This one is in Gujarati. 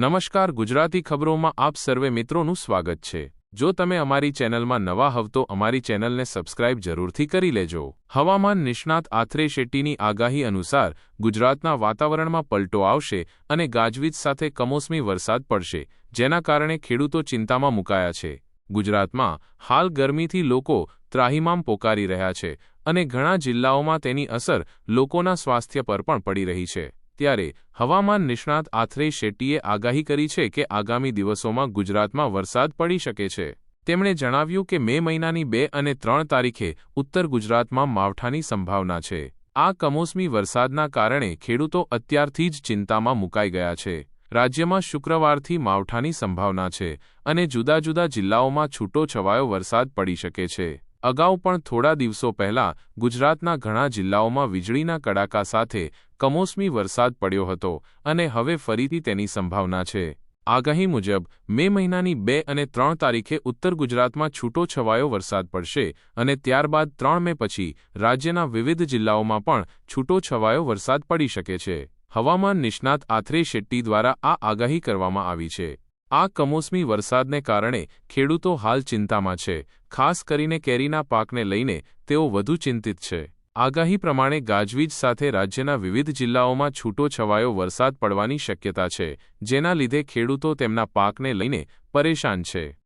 નમસ્કાર ગુજરાતી ખબરોમાં આપ સર્વે મિત્રોનું સ્વાગત છે. જો તમે અમારી ચેનલમાં નવા હવ તો અમારી ચેનલને સબસ્ક્રાઇબ જરૂરથી કરી લેજો. હવામાન નિષ્ણાત આથરે શેટ્ટીની આગાહી અનુસાર ગુજરાતના વાતાવરણમાં પલટો આવશે અને ગાજવીજ સાથે કમોસમી વરસાદ પડશે, જેના કારણે ખેડૂતો ચિંતામાં મુકાયા છે. ગુજરાતમાં હાલ ગરમીથી લોકો ત્રાહિમામ પોકારી રહ્યા છે અને ઘણા જિલ્લાઓમાં તેની અસર લોકોના સ્વાસ્થ્ય પર પણ પડી રહી છે. ત્યારે હવામાન નિષ્ણાત આથરેય શેટ્ટીએ આગાહી કરી છે કે આગામી દિવસોમાં ગુજરાતમાં વરસાદ પડી શકે છે. તેમણે જણાવ્યું કે મે મહિનાની બે અને ત્રણ તારીખે ઉત્તર ગુજરાતમાં માવઠાની સંભાવના છે. આ કમોસમી વરસાદના કારણે ખેડૂતો અત્યારથી જ ચિંતામાં મુકાઈ ગયા છે. રાજ્યમાં શુક્રવારથી માવઠાની સંભાવના છે અને જુદા જુદા જિલ્લાઓમાં છૂટોછવાયો વરસાદ પડી શકે છે. અગાઉ પણ થોડા દિવસો પહેલા ગુજરાતના ઘણા જિલ્લાઓમાં વીજળીના કડાકા સાથે કમોસમી વરસાદ પડ્યો હતો અને હવે ફરીથી તેની સંભાવના છે. આગાહી મુજબ, મે મહિનાની બે અને ત્રણ તારીખે ઉત્તર ગુજરાતમાં છૂટો છવાયો વરસાદ પડશે અને ત્યારબાદ ત્રણ મે પછી રાજ્યના વિવિધ જિલ્લાઓમાં પણ છૂટો છવાયો વરસાદ પડી શકે છે. હવામાન નિષ્ણાત આથરે શેટ્ટી દ્વારા આ આગાહી કરવામાં આવી છે. આ કમોસમી વરસાદને કારણે ખેડૂતો હાલ ચિંતામાં છે, ખાસ કરીને કેરીના પાકને લઈને તેઓ વધુ ચિંતિત છે. આગાહી પ્રમાણે ગાજવીજ સાથે રાજ્યના વિવિધ જિલ્લાઓમાં છૂટો છવાયો વરસાદ પડવાની શક્યતા છે, જેના લીધે ખેડૂતો તેમના પાકને લઈને પરેશાન છે.